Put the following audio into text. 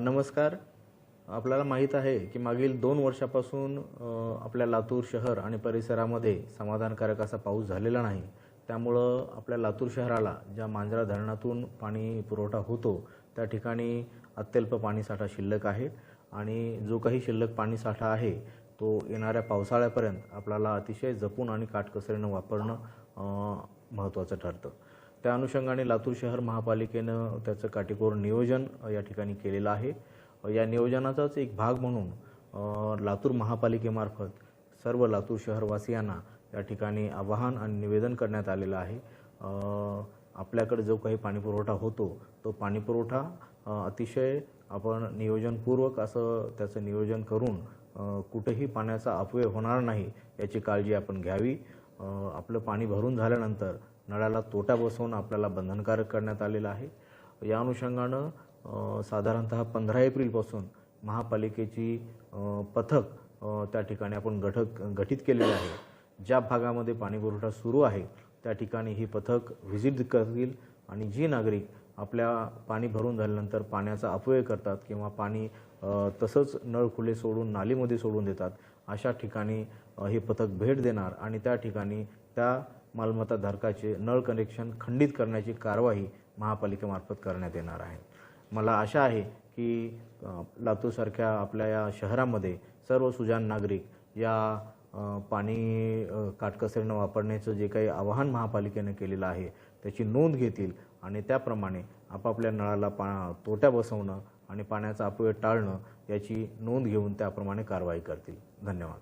नमस्कार. आपल्याला माहीत आहे की मागील दोन वर्षापासून आपल्या लातूर शहर आणि परिसरामध्ये समाधानकारक असा पाऊस झालेला नाही. त्यामुळं आपल्या लातूर शहराला ज्या मांजरा धरणातून पाणी पुरवठा होतो त्या ठिकाणी अत्यल्प पाणीसाठा शिल्लक आहे. आणि जो काही शिल्लक पाणीसाठा आहे तो येणाऱ्या पावसाळ्यापर्यंत आपल्याला अतिशय जपून आणि काटकसरीनं वापरणं महत्त्वाचं ठरतं. त्या अनुषंगाने लातूर शहर महापालिकेनं त्याचं काटेकोर नियोजन या ठिकाणी केलेलं आहे. या नियोजनाचाच एक भाग म्हणून लातूर महापालिकेमार्फत सर्व लातूर शहरवासियांना या ठिकाणी आवाहन आणि निवेदन करण्यात आलेलं आहे. आपल्याकडे जो काही पाणीपुरवठा होतो तो पाणीपुरवठा अतिशय आपण नियोजनपूर्वक असं त्याचं नियोजन करून कुठेही पाण्याचा अपव्यय होणार नाही याची काळजी आपण घ्यावी. आपलं पाणी भरून झाल्यानंतर नळाला तोटा बसवून आपल्याला बंधनकारक करण्यात आलेलं आहे. या अनुषंगानं साधारणत साधारणतः पंधरा एप्रिलपासून महापालिकेची पथक त्या ठिकाणी आपण गठक गठीत केलेलं आहे. ज्या भागामध्ये पाणीपुरवठा सुरू आहे त्या ठिकाणी ही पथक व्हिजिट करतील आणि जी नागरिक आपल्या पाणी भरून झाल्यानंतर पाण्याचा अपव्यय करतात किंवा पाणी तसंच नळ खुले सोडून नालीमध्ये सोडून देतात. अशा ठिकाणी हे पथक भेट देणार आणि त्या ठिकाणी त्या मालमत्ता धारकाचे नळ कनेक्शन खंडित करण्याची कारवाई महापालिकेमार्फत करण्यात येणार आहे. मला आशा आहे की लातूरसारख्या आपल्या या शहरामध्ये सर्व सुजाण नागरिक या पाणी काटकसरीनं वापरण्याचं जे काही आवाहन महापालिकेनं केलेलं आहे त्याची नोंद घेतील आणि त्याप्रमाणे आपापल्या नळाला पा तोट्या बसवणं आणि पाण्याचा अपव्यय टाळणं याची नोंद घेऊन त्याप्रमाणे कारवाई करतील. धन्यवाद.